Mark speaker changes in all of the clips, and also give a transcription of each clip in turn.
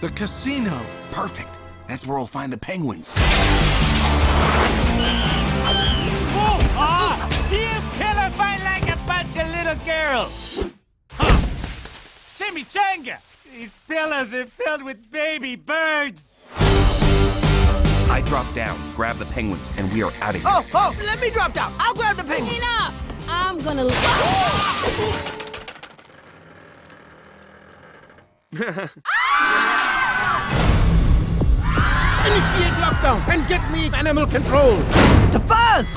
Speaker 1: The casino.
Speaker 2: Perfect. That's where we'll find the penguins.
Speaker 3: Oh, ah! You pillow fight like a bunch of little girls. Huh. Chimichanga! These pillows are filled with baby birds.
Speaker 2: I drop down, grab the penguins, and we are out of here.
Speaker 4: Oh, oh, let me drop down. I'll grab the penguins.
Speaker 5: Enough! I'm gonna.
Speaker 6: Initiate lockdown and get me animal control.
Speaker 4: It's the fuzz.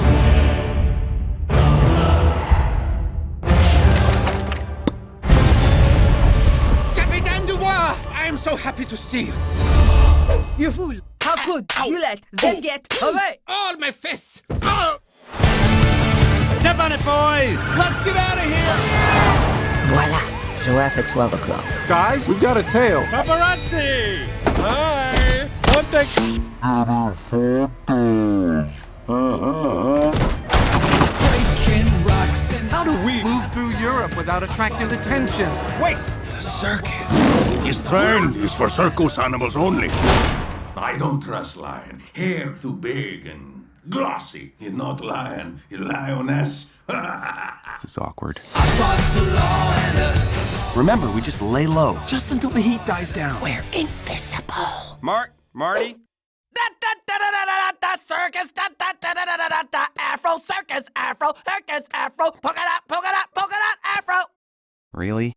Speaker 6: Capitaine Dubois, I am so happy to see you.
Speaker 4: You fool. How could you let them oh. get away?
Speaker 6: All my fists. Oh.
Speaker 3: Step on it, boys! Let's get out of here!
Speaker 4: Voila. Joef at 12 o'clock.
Speaker 1: Guys, we've got a tail.
Speaker 3: Paparazzi! Hi! One thing.
Speaker 1: How do we move through Europe without attracting attention?
Speaker 2: Wait! The circus.
Speaker 7: This train is for circus animals only. I don't trust lion. Hair too big and glossy. He's not lion. He's lioness.
Speaker 2: This is awkward. Remember, we just lay low, just until the heat dies down.
Speaker 4: We're invisible.
Speaker 2: Mark, Marty.
Speaker 4: Da da da da da da da circus da da da da da da Afro circus Afro circus Afro polka dot polka dot polka dot Afro.
Speaker 2: Really?